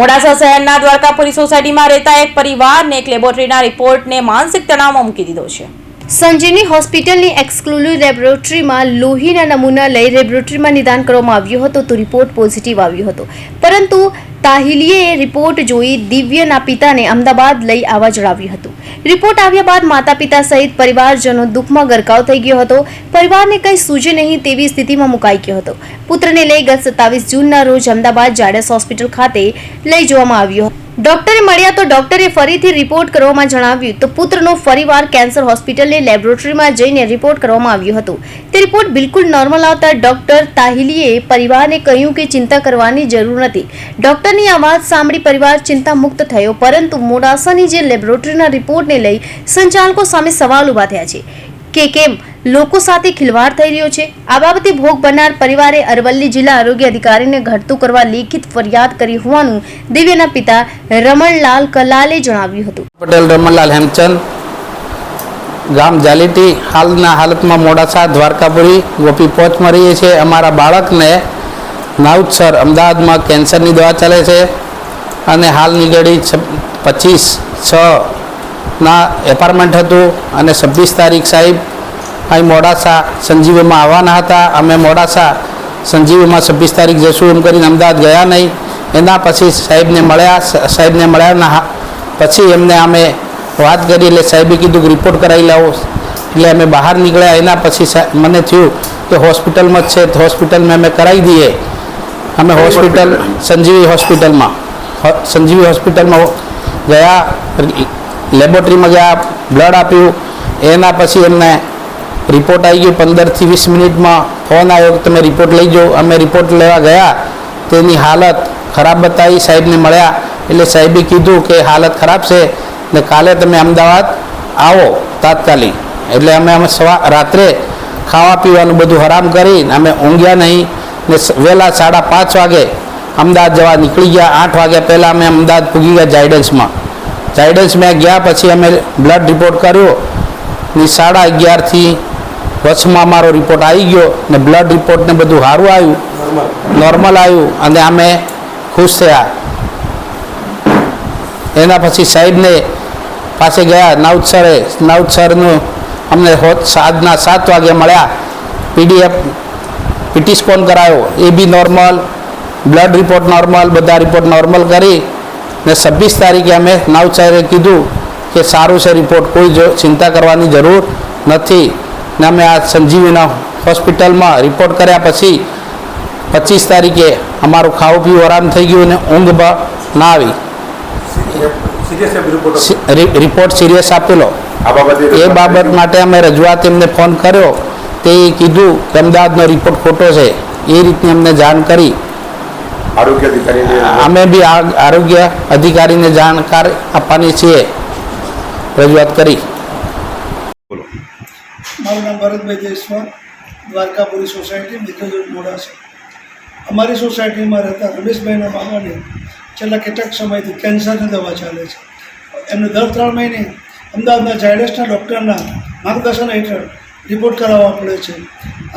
મોડાસા શહેરના દ્વારકાપુરી સોસાયટીમાં રહેતા એક પરિવારને એક લેબોરેટરીના રિપોર્ટને માનસિક તણાવમાં મૂકી દીધો છે. સંજીવની હોસ્પિટલની એક્સક્લુઝિવ લેબોરેટરીમાં લોહીના નમૂના લઈ લેબોરેટરીમાં નિદાન કરવામાં આવ્યું હતું તો રિપોર્ટ પોઝિટિવ આવ્યો હતો. પરંતુ તાહિલીએ રિપોર્ટ જોઈ દિવ્યના પિતાને અમદાવાદ લઈ આવવા જણાવ્યું હતું. રિપોર્ટ આવ્યા બાદ માતા પિતા સહિત પરિવારજનો દુઃખમાં ગરકાવ થઈ ગયો હતો. પરિવારને કંઈ સૂજે નહીં તેવી સ્થિતિમાં મુકાઈ ગયો હતો. પુત્રને લઈ ગત સત્તાવીસ જૂનના રોજ અમદાવાદ જાડસ હોસ્પિટલ ખાતે લઈ જવામાં આવ્યો હતો. ડોક્ટરે મળ્યા તો ડોક્ટરે ફરીથી રિપોર્ટ કરવામાં જણાવ્યું તો પુત્રનો ફરીવાર કેન્સર હોસ્પિટલની લેબોરેટરીમાં જઈને રિપોર્ટ કરવામાં આવ્યો હતો. તે રિપોર્ટ બિલકુલ નોર્મલ આવતા ડોક્ટર તાહિલીએ પરિવારને કહ્યું કે ચિંતા કરવાની જરૂર નથી. ડોક્ટરની આ વાત સાંભળી પરિવાર ચિંતા મુક્ત થયો, પરંતુ મોડાસાની જે લેબોરેટરીના રિપોર્ટને લઈ સંચાલકો સામે સવાલ ઊભા થયા છે કે કેમ? લોકો સાથે ખિલવાડ થઈ રહ્યો છે. આ બાબતે ભોગ બનનાર પરિવારે અરવલ્લી જિલ્લા આરોગ્ય અધિકારીને ઘટતું કરવા લેખિત ફરિયાદ કરી હોવાનું દિવ્યના પિતા રમણલાલ કલાલે જણાવ્યું હતું. પટેલ રમણલાલ હેમચંદ, ગામ જાલીટી હાલના હાલતમાં મોડાસા, દ્વારકાપુરી, ગોપી પહોંચમાં રહીએ છીએ. અમારા બાળકને નાઉદસર અમદાવાદમાં કેન્સરની દવા ચાલે છે અને હાલની ઘડી પચીસ છ ના એપાર્ટમેન્ટ હતું અને છવ્વીસ તારીખ સાહેબ અહીં મોડાસા સંજીવમાં આવવાના હતા. અમે મોડાસા સંજીવમાં છવ્વીસ તારીખ જશું એમ કરીને અમદાવાદ ગયા નહીં. એના પછી સાહેબને મળ્યા. સાહેબને મળ્યા પછી એમને અમે વાત કરી એટલે સાહેબે કીધું કે રિપોર્ટ કરાવી લાવો. એટલે અમે બહાર નીકળ્યા. એના પછી મને થયું કે હોસ્પિટલમાં જ છે. તો હોસ્પિટલમાં અમે કરાવી દઈએ. અમે હોસ્પિટલ સંજીવી હોસ્પિટલમાં. સંજીવી હોસ્પિટલમાં ગયા. લેબોરેટરીમાં ગયા. બ્લડ આપ્યું. એના પછી એમને રિપોર્ટ આવી ગયો પંદરથી વીસ મિનિટમાં. ફોન આવ્યો કે તમે રિપોર્ટ લઈ જાઓ. અમે રિપોર્ટ લેવા ગયા. તેની હાલત ખરાબ બતાવી સાહેબને મળ્યા. એટલે સાહેબે કીધું કે હાલત ખરાબ છે ને કાલે તમે અમદાવાદ આવો તાત્કાલિક. એટલે અમે અમે સવા રાત્રે ખાવા પીવાનું બધું હરામ કરીને અમે ઊંઘ્યા નહીં ને વહેલા સાડા પાંચ વાગે અમદાવાદ જવા નીકળી ગયા. આઠ વાગ્યા પહેલાં અમે અમદાવાદ પૂગી ગયા જાયડન્સમાં જાયડન્સમાં ગયા પછી અમે બ્લડ રિપોર્ટ કર્યો ને સાડા અગિયારથી વચમાં અમારો રિપોર્ટ આવી ગયો ને બ્લડ રિપોર્ટ ને બધું સારું આવ્યું. નોર્મલ આવ્યું અને અમે ખુશ થયા. એના પછી સાહેબને પાસે ગયા નાઉદ સરે નાઉદ સરનું અમને સાંજના સાત વાગે મળ્યા. પીડીએફ પીટી સ્કોન કરાયો. A B normal blood report normal બધા રિપોર્ટ નોર્મલ કરી ને છવ્વીસ તારીખે અમે નાઉદ સાહેબે કીધું કે સારું છે રિપોર્ટ કોઈ જો ચિંતા કરવાની જરૂર નથી. ને અમે આ સંજીવીના હોસ્પિટલમાં રિપોર્ટ કર્યા પછી પચીસ તારીખે અમારું ખાવું પીવું આરામ થઈ ગયું અને ઊંઘ બ- ના આવી. રિપોર્ટ સિરિયસ આપેલો. એ બાબત માટે અમે રજૂઆત એમને ફોન કર્યો. તે કીધું કે અમદાવાદનો રિપોર્ટ ખોટો છે. એ રીતની અમને જાણ કરી. અમે બી આરોગ્ય અધિકારીને જાણકાર આપવાની છીએ. રજૂઆત કરી. મારું નામ ભરતભાઈ જયસ્વાલ, દ્વારકાપુરી સોસાયટી મિત્રજોટ મોડાસા અમારી સોસાયટીમાં રહેતા રમેશભાઈના બાબાને છેલ્લા કેટલાક સમયથી કેન્સરની દવા ચાલે છે. એમને દર ત્રણ મહિને અમદાવાદના ઝાયડસના ડૉક્ટરના માર્ગદર્શન હેઠળ રિપોર્ટ કરાવવા પડે છે.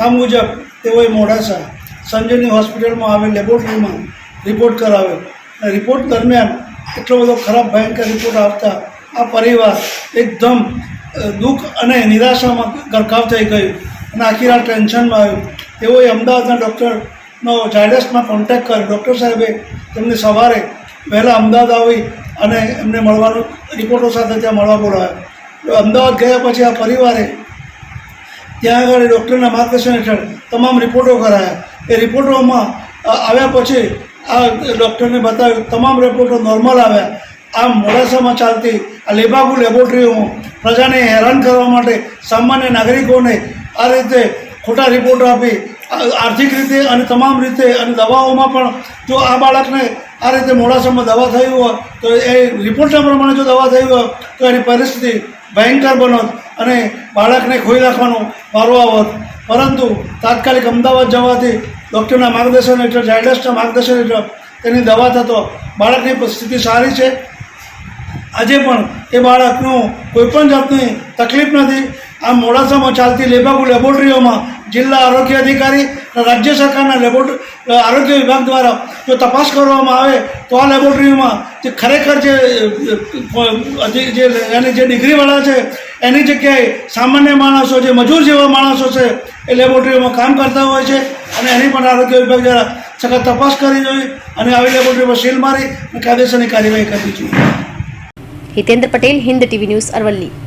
આ મુજબ તેઓએ મોડાસા સંજયની હોસ્પિટલમાં આવેલ લેબોરેટરીમાં રિપોર્ટ કરાવ્યો. અને રિપોર્ટ દરમિયાન એટલો બધો ખરાબ, ભયંકર રિપોર્ટ આવતા આ પરિવાર એકદમ દુઃખ અને નિરાશામાં ગરકાવ થઈ ગયું અને આખી રાત ટેન્શનમાં આવ્યું. તેઓએ અમદાવાદના ડૉક્ટરનો ઝાયડસમાં કોન્ટેક્ટ કર્યો. ડૉક્ટર સાહેબે તેમને સવારે વહેલા અમદાવાદ આવી અને એમને મળવાનું, રિપોર્ટો સાથે ત્યાં મળવા બોલાવ્યા. અમદાવાદ ગયા પછી આ પરિવારે ત્યાં આગળ ડૉક્ટરના માર્ગદર્શન હેઠળ તમામ રિપોર્ટો કરાયા. એ રિપોર્ટોમાં આવ્યા પછી આ ડૉક્ટરને બતાવ્યું, તમામ રિપોર્ટો નોર્મલ આવ્યા. આમ મોડાસામાં ચાલતી આ લેબાગુ લેબોરેટરીઓમાં પ્રજાને હેરાન કરવા માટે સામાન્ય નાગરિકોને આ રીતે ખોટા રિપોર્ટ આપી આર્થિક રીતે અને તમામ રીતે અને દવાઓમાં પણ જો આ બાળકને આ રીતે મોડાસામાં દવા થઈ હોય, તો એ રિપોર્ટના પ્રમાણે જો દવા થઈ હોય, તો એની પરિસ્થિતિ ભયંકર બનત અને બાળકને ખોઈ રાખવાનું મારો આવત. પરંતુ તાત્કાલિક અમદાવાદ જવાથી ડૉક્ટરના માર્ગદર્શન હેઠળ, ઝાયડસના માર્ગદર્શન હેઠળ તેની દવા થતો બાળકની સ્થિતિ સારી છે. આજે પણ એ બાળકનું કોઈપણ જાતની તકલીફ નથી. આ મોડાસામાં ચાલતી લેબાગુ લેબોરેટરીઓમાં જિલ્લા આરોગ્ય અધિકારી રાજ્ય સરકારના લેબોરેટરી આરોગ્ય વિભાગ દ્વારા જો તપાસ કરવામાં આવે તો આ લેબોરેટરીમાં જે ખરેખર જે જે એની જે ડિગ્રીવાળા છે, એની જગ્યાએ સામાન્ય માણસો જે મજૂર જેવા માણસો છે, એ લેબોરેટરીમાં કામ કરતા હોય છે અને એની પણ આરોગ્ય વિભાગ દ્વારા સખત તપાસ કરવી જોઈએ અને આવી લેબોરેટરીમાં સીલ મારી અને કાયદેસરની કાર્યવાહી કરવી જોઈએ. Hitendra Patel Hind TV news Aravalli